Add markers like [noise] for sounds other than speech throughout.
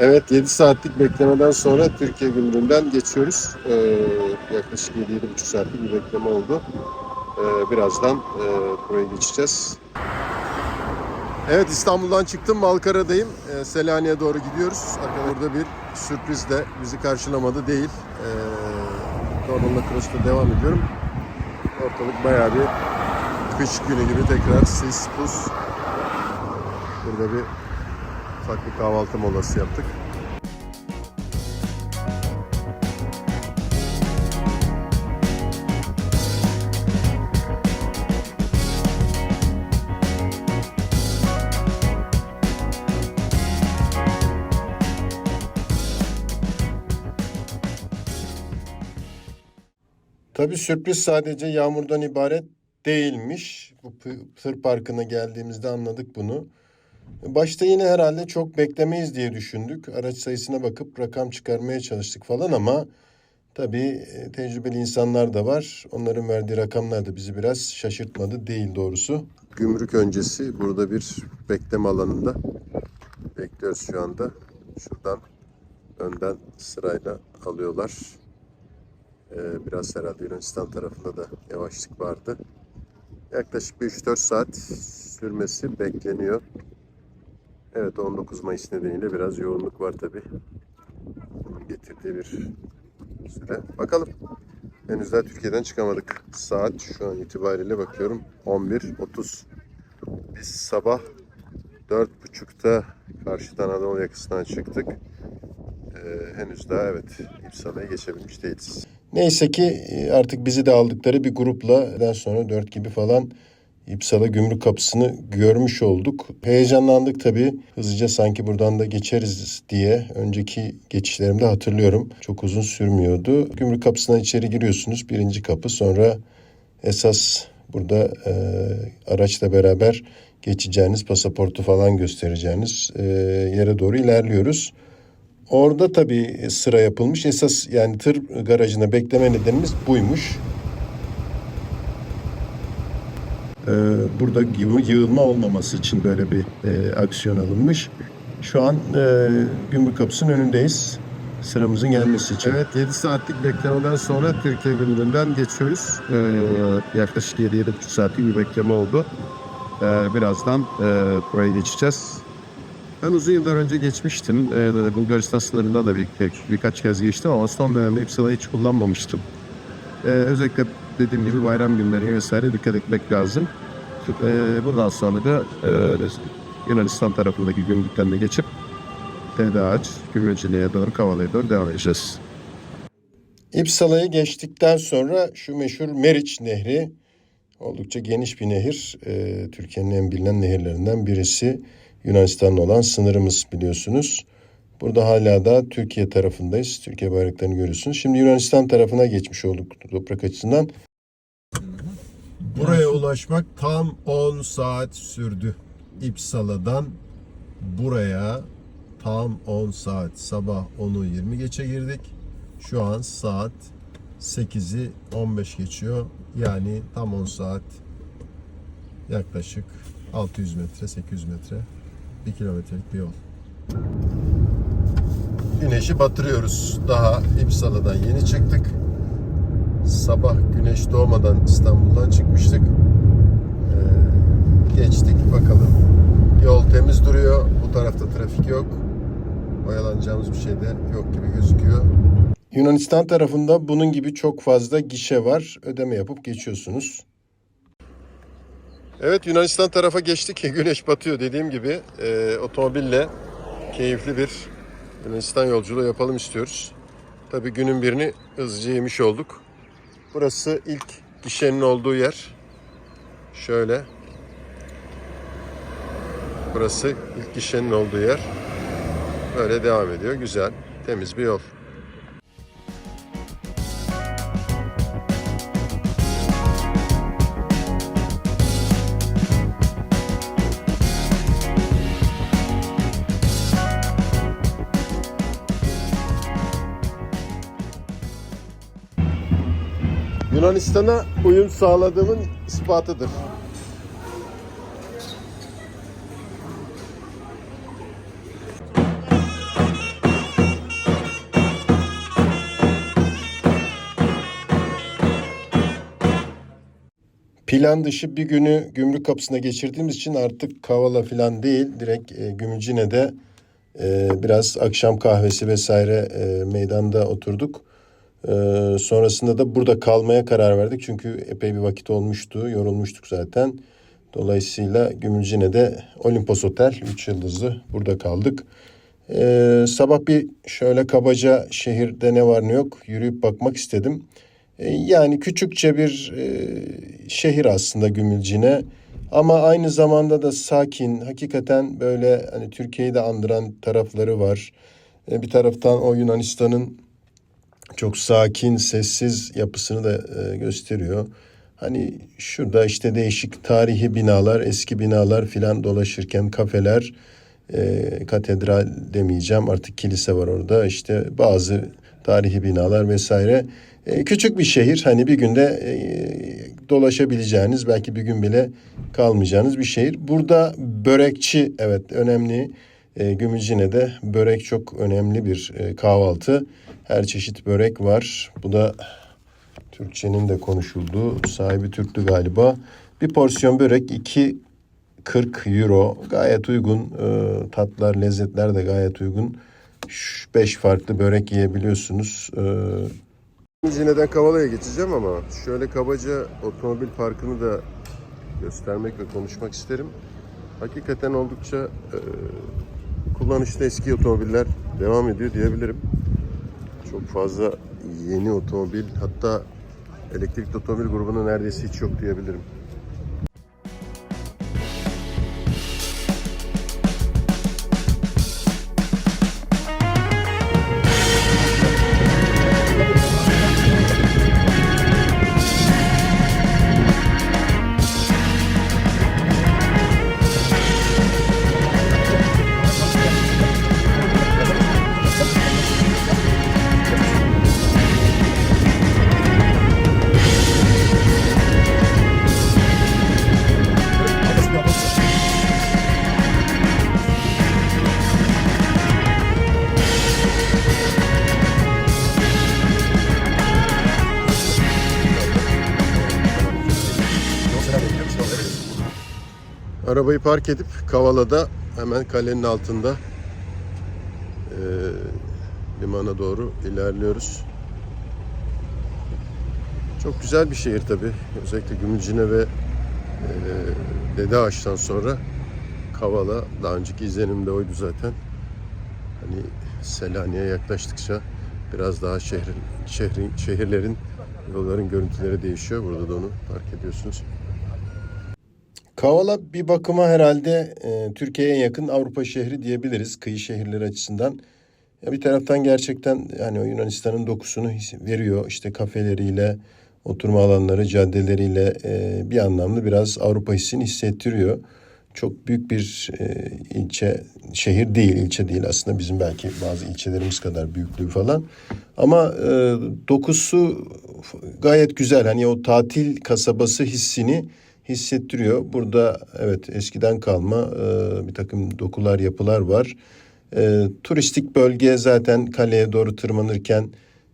Evet 7 saatlik beklemeden sonra Türkiye gümrüğünden geçiyoruz. Ee, yaklaşık 7-7,5 saatlik bir bekleme oldu. Ee, birazdan e, buraya geçeceğiz. Evet İstanbul'dan çıktım Malkara'dayım. Ee, Selanik'e doğru gidiyoruz. Burada bir sürpriz de bizi karşılamadı değil. Ee, Cross'ta devam ediyorum. Ortalık bayağı bir kış günü gibi tekrar sis, buz. Burada bir ufak bir kahvaltı molası yaptık. Tabii sürpriz sadece yağmurdan ibaret değilmiş. Bu tır parkına geldiğimizde anladık bunu. Başta yine herhalde çok beklemeyiz diye düşündük. Araç sayısına bakıp rakam çıkarmaya çalıştık falan ama tabii e, tecrübeli insanlar da var. Onların verdiği rakamlar da bizi biraz şaşırtmadı değil doğrusu. Gümrük öncesi burada bir bekleme alanında bekliyoruz şu anda. Şuradan önden sırayla alıyorlar. Ee, biraz herhalde Yunanistan tarafında da yavaşlık vardı. Yaklaşık bir 3-4 saat sürmesi bekleniyor. Evet 19 Mayıs nedeniyle biraz yoğunluk var tabi. Bunun getirdiği bir süre. Bakalım. Henüz daha Türkiye'den çıkamadık. Saat şu an itibariyle bakıyorum 11.30. Biz sabah 4.30'da karşıdan Anadolu yakasından çıktık. Ee, henüz daha evet İpsala'ya geçebilmiş değiliz. Neyse ki e, artık bizi de aldıkları bir grupla daha sonra 4 gibi falan İpsala gümrük kapısını görmüş olduk. Heyecanlandık tabii. Hızlıca sanki buradan da geçeriz diye önceki geçişlerimde hatırlıyorum. Çok uzun sürmüyordu. Gümrük kapısından içeri giriyorsunuz. Birinci kapı sonra esas burada e, araçla beraber geçeceğiniz pasaportu falan göstereceğiniz e, yere doğru ilerliyoruz. Orada tabii sıra yapılmış. Esas yani tır garajına bekleme nedenimiz buymuş. Ee, burada yığ- yığılma olmaması için böyle bir e, aksiyon alınmış. Şu an e, gümrük kapısının önündeyiz. Sıramızın gelmesi için. Evet 7 saatlik beklemeden sonra Türkiye gümrüğünden geçiyoruz. Ee, yaklaşık 7-7,5 saatlik bir bekleme oldu. Ee, birazdan e, buraya geçeceğiz. Ben uzun yıllar önce geçmiştim. Ee, Bulgaristan sınırında da bir, birkaç kez geçtim ama son dönemde İpsala'yı hiç kullanmamıştım. Ee, özellikle dediğim gibi bayram günleri vesaire dikkat etmek lazım. Ee, bundan sonra da e, Yunanistan tarafındaki gümrükten de geçip Tedaç, Gümrüceli'ye doğru Kavala'ya doğru devam edeceğiz. İpsala'yı geçtikten sonra şu meşhur Meriç Nehri oldukça geniş bir nehir. Ee, Türkiye'nin en bilinen nehirlerinden birisi. Yunanistan'la olan sınırımız biliyorsunuz. Burada hala da Türkiye tarafındayız. Türkiye bayraklarını görüyorsunuz. Şimdi Yunanistan tarafına geçmiş olduk toprak açısından. Buraya ulaşmak tam 10 saat sürdü. İpsala'dan buraya tam 10 saat. Sabah 10'u 20 geçe girdik. Şu an saat 8'i 15 geçiyor. Yani tam 10 saat yaklaşık 600 metre, 800 metre, 1 kilometrelik bir yol. Güneşi batırıyoruz. Daha İpsala'dan yeni çıktık. Sabah güneş doğmadan İstanbul'dan çıkmıştık. Ee, geçtik bakalım. Yol temiz duruyor. Bu tarafta trafik yok. Oyalanacağımız bir şey de yok gibi gözüküyor. Yunanistan tarafında bunun gibi çok fazla gişe var. Ödeme yapıp geçiyorsunuz. Evet Yunanistan tarafa geçtik. [laughs] Güneş batıyor dediğim gibi. Ee, otomobille keyifli bir Yunanistan yolculuğu yapalım istiyoruz. Tabii günün birini hızlıca yemiş olduk. Burası ilk gişenin olduğu yer. Şöyle. Burası ilk gişenin olduğu yer. Böyle devam ediyor. Güzel, temiz bir yol. Yunanistan'a uyum sağladığımın ispatıdır. Plan dışı bir günü gümrük kapısına geçirdiğimiz için artık kavala falan değil direkt e, Gümücine'de e, biraz akşam kahvesi vesaire e, meydanda oturduk. E, sonrasında da burada kalmaya karar verdik. Çünkü epey bir vakit olmuştu. Yorulmuştuk zaten. Dolayısıyla Gümülcine'de Olimpos Otel 3 yıldızlı burada kaldık. Ee, sabah bir şöyle kabaca şehirde ne var ne yok yürüyüp bakmak istedim. Ee, yani küçükçe bir e, şehir aslında Gümülcine. Ama aynı zamanda da sakin, hakikaten böyle hani Türkiye'yi de andıran tarafları var. Ee, bir taraftan o Yunanistan'ın çok sakin, sessiz yapısını da e, gösteriyor. Hani şurada işte değişik tarihi binalar, eski binalar filan dolaşırken kafeler, e, katedral demeyeceğim artık kilise var orada. İşte bazı tarihi binalar vesaire. E, küçük bir şehir hani bir günde e, dolaşabileceğiniz belki bir gün bile kalmayacağınız bir şehir. Burada börekçi evet önemli. E, Gümülcine'de börek çok önemli bir e, kahvaltı. Her çeşit börek var. Bu da Türkçenin de konuşulduğu sahibi Türktü galiba. Bir porsiyon börek 2.40 euro. Gayet uygun. E, tatlar, lezzetler de gayet uygun. 5 farklı börek yiyebiliyorsunuz. E, Zine'den Kavala'ya geçeceğim ama şöyle kabaca otomobil parkını da göstermek ve konuşmak isterim. Hakikaten oldukça e, kullanışlı eski otomobiller devam ediyor diyebilirim. Çok fazla yeni otomobil hatta elektrikli otomobil grubunda neredeyse hiç yok diyebilirim. Arabayı park edip Kavala'da hemen kalenin altında e, limana doğru ilerliyoruz. Çok güzel bir şehir tabi. Özellikle Gümülcine ve e, Dede Ağaç'tan sonra Kavala daha önceki izlenim de oydu zaten. Hani Selanik'e yaklaştıkça biraz daha şehrin, şehrin, şehirlerin, yolların görüntüleri değişiyor. Burada da onu fark ediyorsunuz. Kavala bir bakıma herhalde e, Türkiye'ye yakın Avrupa şehri diyebiliriz kıyı şehirleri açısından. Ya bir taraftan gerçekten yani Yunanistan'ın dokusunu veriyor. İşte kafeleriyle, oturma alanları, caddeleriyle e, bir anlamda biraz Avrupa hissini hissettiriyor. Çok büyük bir e, ilçe, şehir değil, ilçe değil aslında bizim belki bazı ilçelerimiz kadar büyüklüğü falan. Ama e, dokusu gayet güzel. Hani o tatil kasabası hissini hissettiriyor. Burada evet eskiden kalma e, bir takım dokular, yapılar var. E, turistik bölge zaten kaleye doğru tırmanırken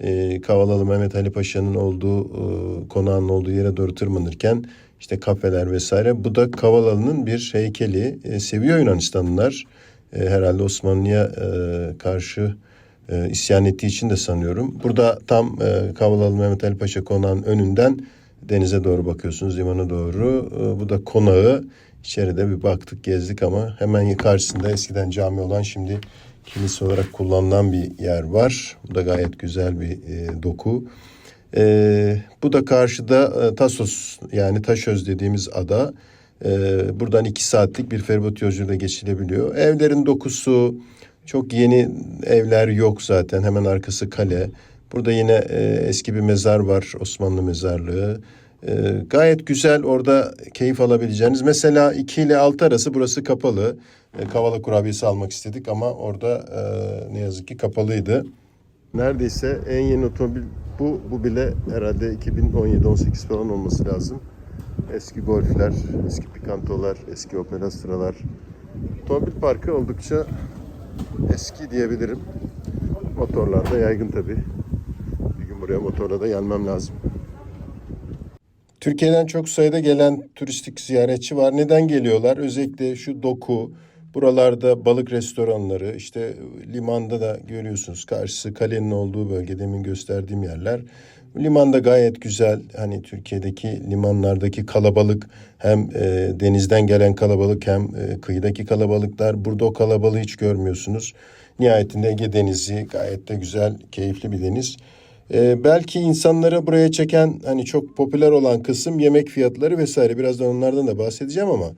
e, Kavalalı Mehmet Ali Paşa'nın olduğu e, konağın olduğu yere doğru tırmanırken işte kafeler vesaire. Bu da Kavalalı'nın bir heykeli. E, seviyor Yunanistanlılar. E, herhalde Osmanlı'ya e, karşı e, isyan ettiği için de sanıyorum. Burada tam e, Kavalalı Mehmet Ali Paşa konağın önünden denize doğru bakıyorsunuz limana doğru. E, bu da konağı. İçeride bir baktık gezdik ama hemen karşısında eskiden cami olan şimdi kilise olarak kullanılan bir yer var. Bu da gayet güzel bir e, doku. E, bu da karşıda e, Tasos yani Taşöz dediğimiz ada. E, buradan iki saatlik bir feribot yolculuğuyla geçilebiliyor. Evlerin dokusu çok yeni evler yok zaten. Hemen arkası kale. Burada yine e, eski bir mezar var Osmanlı mezarlığı. E, gayet güzel orada keyif alabileceğiniz. Mesela 2 ile 6 arası burası kapalı. E, kavala kurabiyesi almak istedik ama orada e, ne yazık ki kapalıydı. Neredeyse en yeni otomobil bu. Bu bile herhalde 2017-18 falan olması lazım. Eski Golf'ler, eski Picanto'lar, eski Opel Astra'lar. Otomobil parkı oldukça eski diyebilirim. Motorlar da yaygın tabii. Buraya motorla da gelmem lazım. Türkiye'den çok sayıda gelen turistik ziyaretçi var. Neden geliyorlar? Özellikle şu doku, buralarda balık restoranları, işte limanda da görüyorsunuz karşısı kalenin olduğu bölge demin gösterdiğim yerler. Limanda gayet güzel. Hani Türkiye'deki limanlardaki kalabalık hem e, denizden gelen kalabalık hem e, kıyıdaki kalabalıklar. Burada o kalabalığı hiç görmüyorsunuz. Nihayetinde Ege Denizi gayet de güzel, keyifli bir deniz. Ee, belki insanları buraya çeken hani çok popüler olan kısım yemek fiyatları vesaire. Birazdan onlardan da bahsedeceğim ama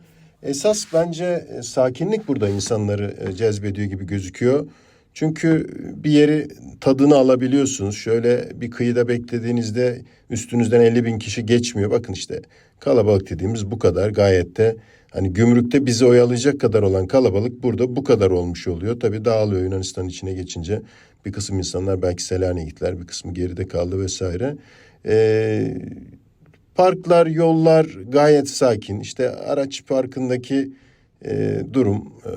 esas bence e, sakinlik burada insanları e, cezbediyor gibi gözüküyor. Çünkü bir yeri tadını alabiliyorsunuz. Şöyle bir kıyıda beklediğinizde üstünüzden 50 bin kişi geçmiyor. Bakın işte kalabalık dediğimiz bu kadar gayet de hani gümrükte bizi oyalayacak kadar olan kalabalık burada bu kadar olmuş oluyor. Tabii dağılıyor Yunanistan içine geçince. Bir kısım insanlar belki Selanik'e gittiler, bir kısmı geride kaldı vesaire. Ee, parklar, yollar gayet sakin. İşte araç parkındaki e, durum e,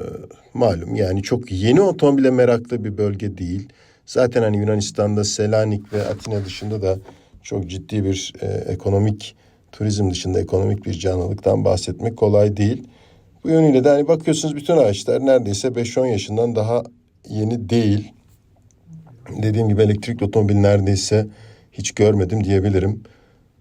malum. Yani çok yeni otomobile meraklı bir bölge değil. Zaten hani Yunanistan'da Selanik ve Atina dışında da çok ciddi bir e, ekonomik turizm dışında ekonomik bir canlılıktan bahsetmek kolay değil. Bu yönüyle de hani bakıyorsunuz bütün araçlar neredeyse 5-10 yaşından daha yeni değil. Dediğim gibi elektrikli otomobil neredeyse hiç görmedim diyebilirim.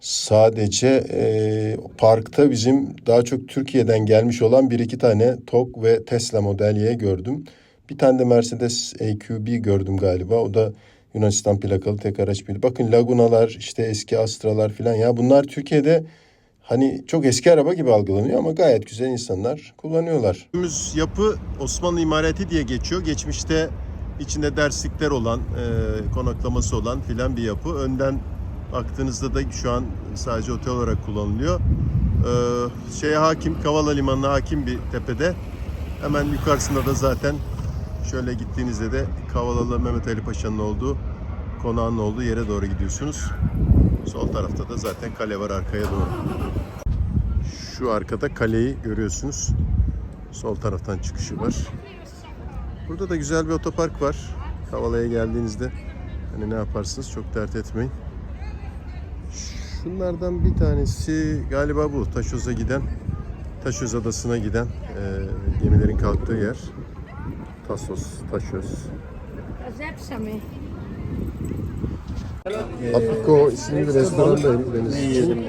Sadece e, parkta bizim daha çok Türkiye'den gelmiş olan bir iki tane TOG ve Tesla Model Y gördüm. Bir tane de Mercedes EQB gördüm galiba. O da Yunanistan plakalı tek araç bir. Bakın Lagunalar, işte eski Astra'lar falan ya bunlar Türkiye'de hani çok eski araba gibi algılanıyor ama gayet güzel insanlar kullanıyorlar. Yapı Osmanlı imareti diye geçiyor. Geçmişte içinde derslikler olan, e, konaklaması olan filan bir yapı. Önden baktığınızda da şu an sadece otel olarak kullanılıyor. E, şeye hakim, Kavala Limanı'na hakim bir tepede. Hemen yukarısında da zaten şöyle gittiğinizde de Kavalalı Mehmet Ali Paşa'nın olduğu, konağın olduğu yere doğru gidiyorsunuz. Sol tarafta da zaten kale var arkaya doğru. Şu arkada kaleyi görüyorsunuz. Sol taraftan çıkışı var. Burada da güzel bir otopark var. Kavala'ya geldiğinizde hani ne yaparsınız çok dert etmeyin. Şunlardan bir tanesi galiba bu Taşöz'e giden Taşöz Adası'na giden e, gemilerin kalktığı yer. Tasos, Taşöz. Zepsami. Apiko isimli bir restorandayım deniz için.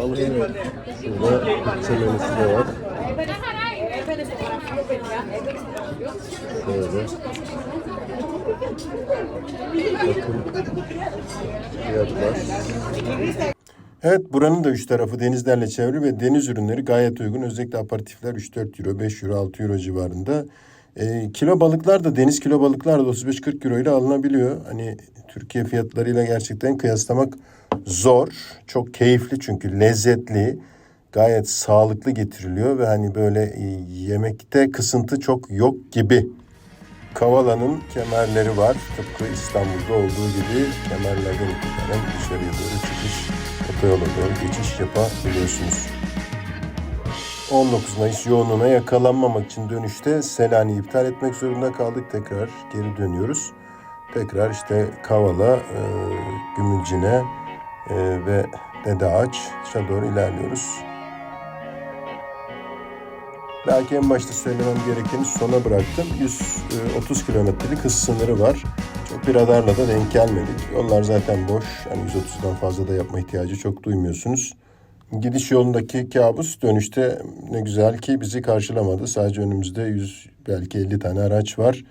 Şurada Türkçe menüsü de var. Şöyle. Bakın fiyatlar. Evet buranın da üç tarafı denizlerle çevrili ve deniz ürünleri gayet uygun. Özellikle aparatifler 3-4 euro, 5 euro, 6 euro civarında. E, kilo balıklar da deniz kilo balıklar da 35-40 euro ile alınabiliyor. Hani Türkiye fiyatlarıyla gerçekten kıyaslamak zor. Çok keyifli çünkü lezzetli. Gayet sağlıklı getiriliyor ve hani böyle e, yemekte kısıntı çok yok gibi. Kavala'nın kemerleri var. Tıpkı İstanbul'da olduğu gibi kemerlerden itibaren dışarıya doğru çıkış, otoyola doğru geçiş yapabiliyorsunuz. 19 Mayıs yoğunluğuna yakalanmamak için dönüşte Selanik'i iptal etmek zorunda kaldık. Tekrar geri dönüyoruz. Tekrar işte Kavala, e, Gümülcine e, ve Dede Ağaç'a doğru ilerliyoruz. Belki en başta söylemem gerekeni sona bıraktım. 130 kilometrelik hız sınırı var. Çok bir radarla da denk gelmedik. Yollar zaten boş. Yani 130'dan fazla da yapma ihtiyacı çok duymuyorsunuz. Gidiş yolundaki kabus dönüşte ne güzel ki bizi karşılamadı. Sadece önümüzde 100 belki 50 tane araç var.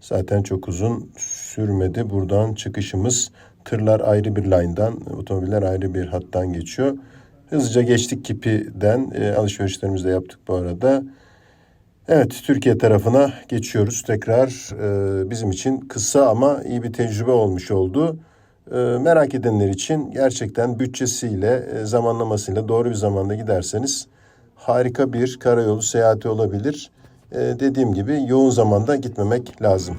Zaten çok uzun sürmedi. Buradan çıkışımız tırlar ayrı bir line'dan, otomobiller ayrı bir hattan geçiyor. Hızlıca geçtik Kipi'den. E, alışverişlerimizi de yaptık bu arada. Evet, Türkiye tarafına geçiyoruz tekrar. E, bizim için kısa ama iyi bir tecrübe olmuş oldu. E, merak edenler için gerçekten bütçesiyle, e, zamanlamasıyla doğru bir zamanda giderseniz harika bir karayolu seyahati olabilir. E, dediğim gibi yoğun zamanda gitmemek lazım.